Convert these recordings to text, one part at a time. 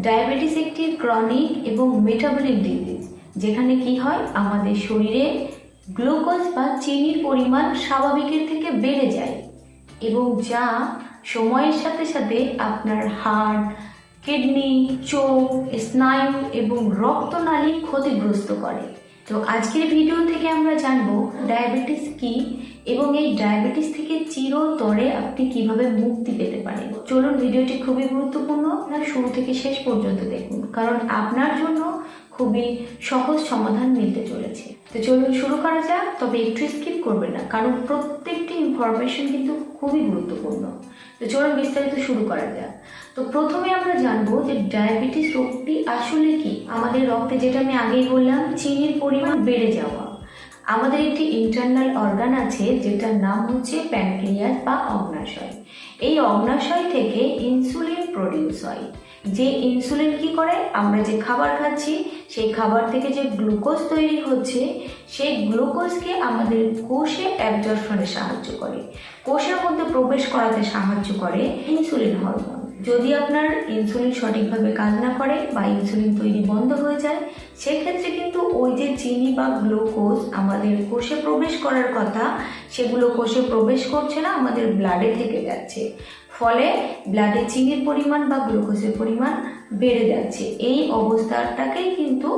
Diabetes একটি chronic এবং metabolic disease যেখানে কি হয়? আমাদের শরীরে গ্লুকোজ বা চিনির পরিমাণ স্বাভাবিকের থেকে বেড়ে যায় এবং যা সময়ের সাথে সাথে আপনার হার্ট কিডনি, চোখ, স্নায়ু এবং রক্তনালী ক্ষতিগ্রস্ত করে। তো আজকের ভিডিও থেকে আমরা জানব ডায়াবেটিস কি এবং এই ডায়াবেটিস থেকে চিরতরে আপনি কীভাবে মুক্তি পেতে পারেন। চলুন ভিডিওটি খুবই গুরুত্বপূর্ণ আপনার শুরু থেকে শেষ পর্যন্ত দেখুন, কারণ আপনার জন্য খুবই সহজ সমাধান মিলতে চলেছে। তো চলুন শুরু করা যাক, তবে একটু স্কিপ করবেন না, কারণ প্রত্যেকটি ইনফরমেশন কিন্তু খুবই গুরুত্বপূর্ণ। তো চলুন বিস্তারিত শুরু করা যাক। তো প্রথমে আমরা জানব যে ডায়াবেটিস রোগটি আসলে কি? আমাদের রক্তে যেটা আমি আগেই বললাম, চিনির পরিমাণ বেড়ে যাওয়া। আমাদের একটি ইন্টারনাল অর্গান আছে, যেটার নাম হচ্ছে প্যানক্রিয়াস বা অগ্নাশয়। এই অগ্নাশয় থেকে ইনসুলিন প্রডিউস হয়। যে ইনসুলিন কি করে? আমরা যে খাবার খাচ্ছি সেই খাবার থেকে যে গ্লুকোজ তৈরি হচ্ছে, সেই গ্লুকোজকে আমাদের কোষে অ্যাবজর্পশনে সাহায্য করে। কোষের মধ্যে প্রবেশ করাতে সাহায্য করে ইনসুলিন হরমোন যদি আপনার ইনসুলিন সঠিকভাবে কাজ না করে বা ইনসুলিন তৈরি বন্ধ হয়ে যায়, সেক্ষেত্রে কিন্তু ওই যে চিনি বা গ্লুকোজ আমাদের কোষে প্রবেশ করার কথা, সেগুলো কোষে প্রবেশ করছে না, আমাদের ব্লাডে থেকে যাচ্ছে। ফলে ব্লাডে চিনির পরিমাণ বা গ্লুকোজের পরিমাণ বেড়ে যাচ্ছে। এই অবস্থাটাকেই কিন্তু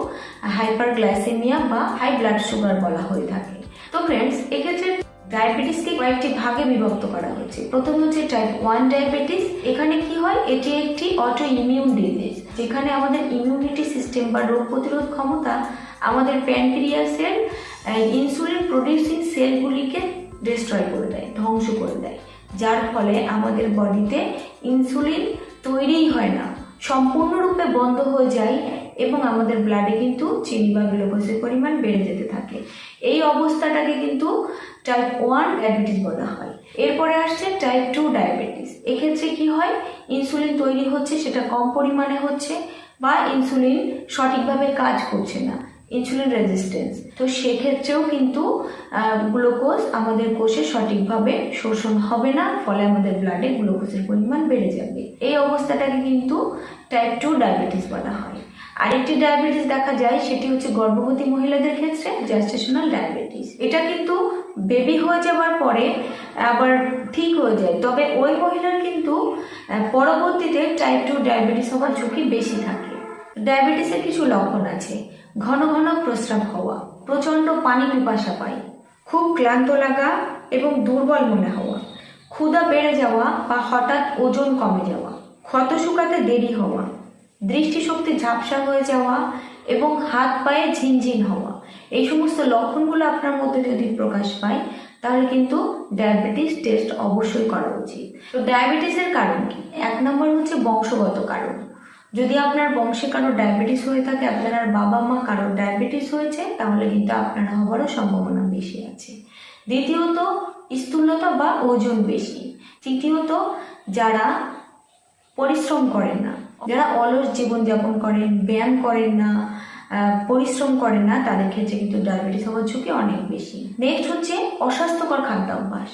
হাইপারগ্লাইসেমিয়া বা হাই ব্লাড সুগার বলা হয়ে থাকে। তো ফ্রেন্ডস এক্ষেত্রে ডায়াবেটিসকে কয়েকটি ভাগে বিভক্ত করা হয়েছে। প্রথম হচ্ছে টাইপ ওয়ান ডায়াবেটিস এখানে কি হয়? এটি একটি অটো ইমিউন ডিজিজ যেখানে আমাদের ইমিউনিটি সিস্টেম বা রোগ প্রতিরোধ ক্ষমতা আমাদের প্যানক্রিয়াসের ইনসুলিন প্রডিউসিং সেলগুলিকে ডিস্ট্রয় করে দেয়, ধ্বংস করে দেয়। যার ফলে আমাদের বডিতে ইনসুলিন তৈরিই হয় না। সম্পূর্ণরূপে বন্ধ হয়ে যায় এবং আমাদের ব্লাডে কিন্তু চিনি বা গ্লুকোজের পরিমাণ বেড়ে যেতে থাকে। এই অবস্থাটাকে কিন্তু টাইপ ওয়ান ডায়াবেটিস বলা হয়। এরপরে আসছে টাইপ টু ডায়াবেটিস এক্ষেত্রে কি হয়? ইনসুলিন তৈরি হচ্ছে, সেটা কম পরিমাণে হচ্ছে বা ইনসুলিন সঠিকভাবে কাজ করছে না ইনসুলিন রেজিস্ট্যান্স তো সেক্ষেত্রেও কিন্তু গ্লুকোজ আমাদের কোষে সঠিকভাবে শোষণ হবে না, ফলে আমাদের ব্লাডে গ্লুকোজের পরিমাণ বেড়ে যাবে। এই অবস্থাটাকে কিন্তু টাইপ টু ডায়াবেটিস বলা হয়। আরেকটি ডায়াবেটিস দেখা যায়, সেটি হচ্ছে গর্ভবতী মহিলাদের ক্ষেত্রে জ্যাস্টেশনাল ডায়াবেটিস এটা কিন্তু বেবি হয়ে যাওয়ার পরে আবার ঠিক হয়ে যায়। তবে ওই মহিলার কিন্তু পরবর্তীতে টাইপ টু ডায়াবেটিস হওয়ার ঝুঁকি বেশি থাকে। ডায়াবেটিসের কিছু লক্ষণ আছে। ঘন ঘন প্রস্রাব হওয়া, প্রচণ্ড পানি পিপাসা পাই খুব ক্লান্ত লাগা এবং দুর্বল মনে হওয়া, ক্ষুধা বেড়ে যাওয়া বা হঠাৎ ওজন কমে যাওয়া, ক্ষত শুকাতে দেরি হওয়া দৃষ্টিশক্তি ঝাপসা হয়ে যাওয়া এবং হাত পায়ে ঝিনঝিন হওয়া। এই সমস্ত লক্ষণগুলো আপনার মধ্যে যদি প্রকাশ পায়, তাহলে কিন্তু ডায়াবেটিস টেস্ট অবশ্যই করা উচিত। তো ডায়াবেটিসের কারণ কি? এক নম্বর হচ্ছে বংশগত কারণ। যদি আপনার বংশে কারও ডায়াবেটিস হয়ে থাকে, আপনার বাবা মা কারও ডায়াবেটিস হয়েছে, তাহলে কিন্তু আপনার হওয়ারও সম্ভাবনা বেশি আছে। দ্বিতীয়ত, স্থূলতা বা ওজন বেশি। তৃতীয়ত, যারা পরিশ্রম করেন না যারা অলস জীবনযাপন করেন, ব্যায়াম করেন না পরিশ্রম করেন না, তাদের ক্ষেত্রে কিন্তু ডায়াবেটিস হওয়ার ঝুঁকি অনেক বেশি। নেক্সট হচ্ছে অস্বাস্থ্যকর খাদ্যাভ্যাস।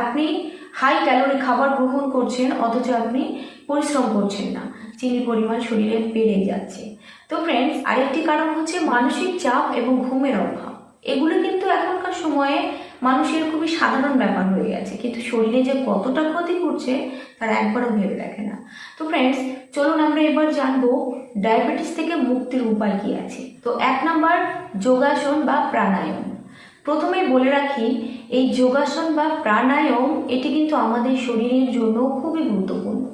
আপনি হাই ক্যালোরি খাবার গ্রহণ করছেন, অথচ আপনি পরিশ্রম করছেন না। চিনির পরিমাণ শরীরে বেড়ে যাচ্ছে। তো ফ্রেন্ডস আরেকটি কারণ হচ্ছে মানসিক চাপ এবং ঘুমের অভাব। এগুলো কিন্তু এখনকার সময়ে মানুষের খুবই সাধারণ ব্যাপার হয়ে গেছে, কিন্তু শরীরে যে কতটা ক্ষতি করছে, তারা একবারও ভেবে দেখে না। তো ফ্রেন্ডস চলুন আমরা এবার জানব ডায়াবেটিস থেকে মুক্তির উপায় কি আছে। তো এক নাম্বার, যোগাসন বা প্রাণায়াম। প্রথমে বলে রাখি, এই যোগাসন বা প্রাণায়াম, এটি কিন্তু আমাদের শরীরের জন্য খুবই গুরুত্বপূর্ণ।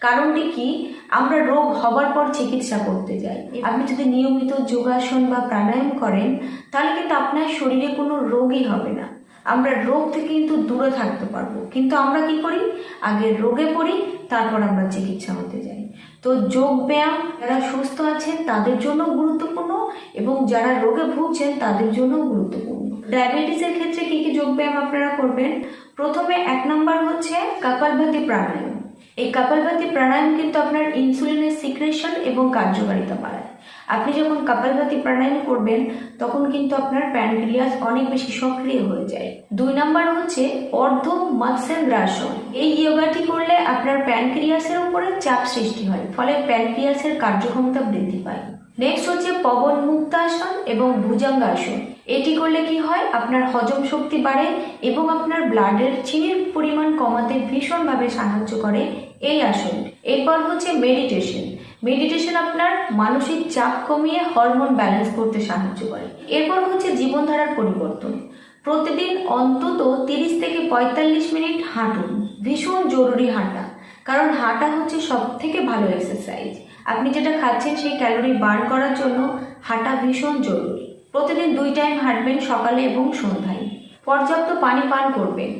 কারণটি কি? আমরা রোগ হবার পর চিকিৎসা করতে যাই। আপনি যদি নিয়মিত যোগাসন বা প্রাণায়াম করেন, তাহলে কিন্তু আপনার শরীরে কোনো রোগই হবে না। আমরা রোগ থেকে কিন্তু দূরে থাকতে পারব। কিন্তু আমরা কি করি? আগে রোগে পড়ি, তারপর আমরা চিকিৎসা হতে যাই। তো যোগ ব্যায়াম, যারা সুস্থ আছেন, তাদের জন্য গুরুত্বপূর্ণ এবং যারা রোগে ভুগছেন, তাদের জন্য গুরুত্বপূর্ণ। ডায়াবেটিসের ক্ষেত্রে কি কি যোগ ব্যায়াম আপনারা করবেন? প্রথমে এক নম্বর হচ্ছে কাকালভাতি প্রাণায়াম। এই কাপালভাতি প্রাণায়াম কিন্তু আপনার ইনসুলিনের সিক্রেশন এবং কার্যকারিতা বাড়ায়। আপনি যখন কপালভাতি প্রাণায়াম করবেন, তখন কিন্তু আপনার প্যানক্রিয়াস অনেক বেশি সক্রিয় হয়ে যায়। দুই নাম্বার হচ্ছে অর্ধ মৎস্যাগ্রাসন এই ইয়োগাটি করলে আপনার প্যানক্রিয়াসের উপরে চাপ সৃষ্টি হয়, ফলে প্যানক্রিয়াসের কার্যক্ষমতা বৃদ্ধি পায়। নেক্সট হচ্ছে পবন মুক্তাসন এবং ভুজঙ্গাসন। এটি করলে কি হয়? আপনার হজম শক্তি বাড়ে এবং আপনার ব্লাডের চিনির পরিমাণ কমাতে ভীষণভাবে সাহায্য করে এই আসন। এরপর হচ্ছে মেডিটেশন মেডিটেশন আপনার মানসিক চাপ কমিয়ে হরমোন ব্যালেন্স করতে সাহায্য করে। এরপর হচ্ছে জীবনধারার পরিবর্তন। প্রতিদিন অন্তত তিরিশ থেকে পঁয়তাল্লিশ মিনিট হাঁটুন। ভীষণ জরুরি হাঁটা। কারণ হাঁটা হচ্ছে সব থেকে ভালো এক্সারসাইজ আপনি যেটা খাচ্ছেন সেই ক্যালোরি বার্ন করার জন্য হাঁটা ভীষণ জরুরি। প্রতিদিন দুই টাইম হাঁটবেন সকালে এবং সন্ধ্যায়। পর্যাপ্ত পানি পান করবেন।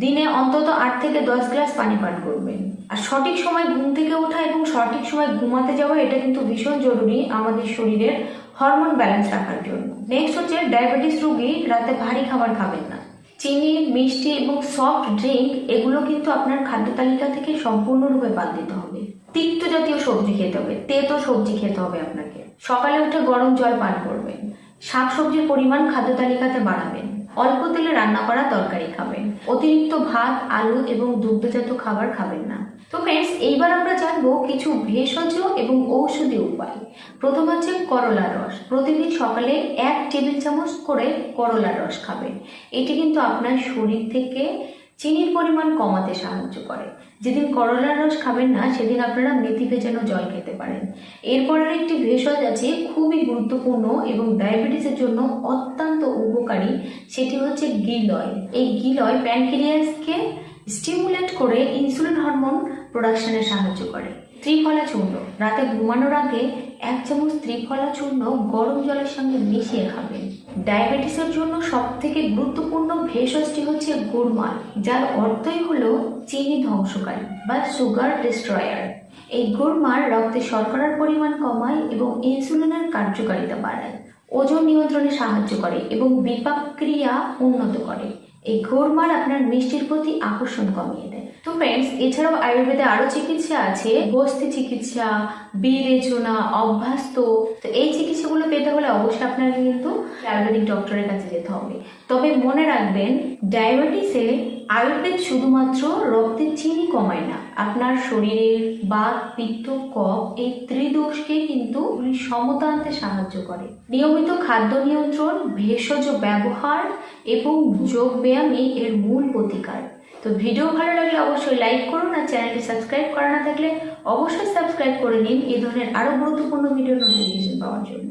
দিনে অন্তত আট থেকে দশ গ্লাস পানি পান করবেন। আর সঠিক সময় ঘুম থেকে ওঠা এবং সঠিক সময় ঘুমাতে যাওয়া, এটা কিন্তু ভীষণ জরুরি আমাদের শরীরের হরমোন ব্যালেন্স রাখার জন্য। নেক্সট হচ্ছে ডায়াবেটিস রোগী রাতে ভারী খাবার খাবেন না। চিনি, মিষ্টি এবং সফট ড্রিঙ্ক এগুলো কিন্তু আপনার খাদ্য তালিকা থেকে সম্পূর্ণরূপে বাদ দিতে হবে। তিক্ত জাতীয় সবজি খেতে হবে, তেতো সবজি খেতে হবে আপনাকে। সকালে উঠে গরম জল পান করবেন। শাকসবজির পরিমাণ খাদ্য তালিকাতে বাড়াবেন। অল্প তেলে রান্না করা তরকারি খাবেন। অতিরিক্ত ভাত, আলু এবং দুগ্ধজাত খাবার খাবেন না। তো ফ্রেন্ডস এইবার আমরা জানব কিছু ভেষজ এবং ঔষধি উপায়। প্রথম হচ্ছে করলার রস। প্রতিদিন সকালে এক টেবিল চামচ করে করলার রস খাবেন। এটি কিন্তু আপনার শরীর থেকে চিনির পরিমাণ কমাতে সাহায্য করে। যেদিন করলার রস খাবেন না, সেদিন আপনারা মেথি ভেজানো জল খেতে পারেন। এরপরের একটি ভেষজ আছে, খুবই গুরুত্বপূর্ণ এবং ডায়াবেটিসের জন্য অত্যন্ত উপকারী। সেটি হচ্ছে গিলয় এই গিলয় প্যানক্রিয়াসকে স্টিমুলেট করে ইনসুলিন হরমোন প্রোডাকশনে সাহায্য করে। ত্রিফলা চূর্ণ। রাতে ঘুমানোর আগে এক চামচ ত্রিফলা চূর্ণ গরম জলের সঙ্গে মিশিয়ে খাবেন। ডায়াবেটিসের জন্য সব থেকে গুরুত্বপূর্ণ ভেষজটি হচ্ছে গুড়মাল, যার অর্থই হলো চিনি ধ্বংসকারী বা সুগার ডিস্ট্রয়ার। এই গুড়মাল রক্তে শর্করার পরিমাণ কমায় এবং ইনসুলিনের কার্যকারিতা বাড়ায়, ওজন নিয়ন্ত্রণে সাহায্য করে এবং বিপাক ক্রিয়া উন্নত করে। এই ঘোরমার আপনার মিষ্টির প্রতি আকর্ষণ কমিয়ে দেয়। তো ফ্রেন্ডস এছাড়াও আয়ুর্বেদে আরও চিকিৎসা আছে, বস্তি চিকিৎসা বিরেচনা অভ্যাস্ত। তো এই চিকিৎসাগুলো পেতে হলে অবশ্যই আপনাকে কিন্তু আয়ুর্বেদিক ডক্টরের কাছে যেতে হবে। তবে মনে রাখবেন, ডায়াবেটিসে আয়ুর্বেদ শুধুমাত্র রক্তের চিনি কমায় না, আপনার শরীরের বাত, পিত্ত কফ এই ত্রিদোষকে কিন্তু সমতা আনতে সাহায্য করে। নিয়মিত খাদ্য নিয়ন্ত্রণ, ভেষজ ব্যবহার এবং যোগ ব্যায়ামই এর মূল প্রতিকার। তো ভিডিও ভালো লাগলে অবশ্যই লাইক করুন আর চ্যানেলটি সাবস্ক্রাইব করা না থাকলে অবশ্যই সাবস্ক্রাইব করে নিন। এই ধরনের আরও গুরুত্বপূর্ণ ভিডিও নোটিফিকেশন পাওয়ার জন্য।